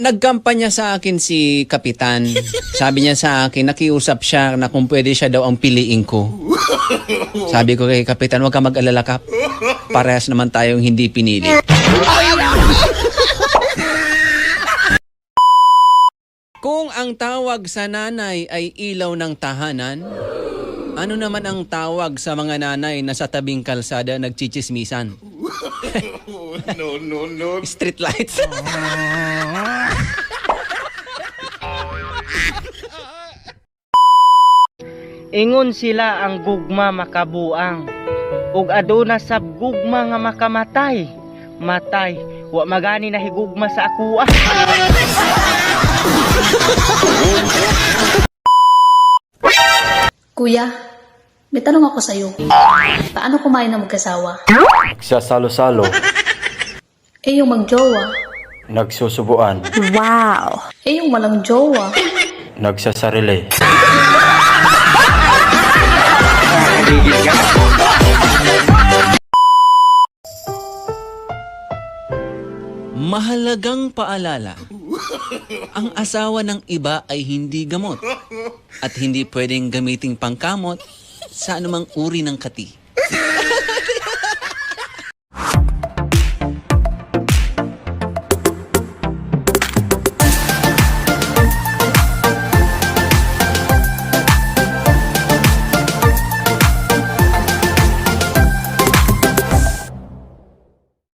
Nagkampanya sa akin si Kapitan. Sabi niya sa akin, nakiusap siya na kung pwede siya daw ang piliin ko. Sabi ko kay Kapitan, huwag ka mag-alala kap. Parehas naman tayong hindi pinili. kung ang tawag sa nanay ay ilaw ng tahanan, ano naman ang tawag sa mga nanay na sa tabing kalsada nagchichismisan? no, no, no. Street lights. Ingon sila ang gugma makabuang. Ug aduna sab gugma nga makamatay. Matay, wa magani na higugma sa akuha. Kuya, may tanong ako sa'yo. Paano kumain ng mag-asawa? Nagsasalo-salo, Eh yung magjowa. nagsusubuan, Eh yung walang jowa. nagsasarili. Mahalagang paalala. Ang asawa ng iba ay hindi gamot at hindi pwedeng gamiting pangkamot sa anumang uri ng kati.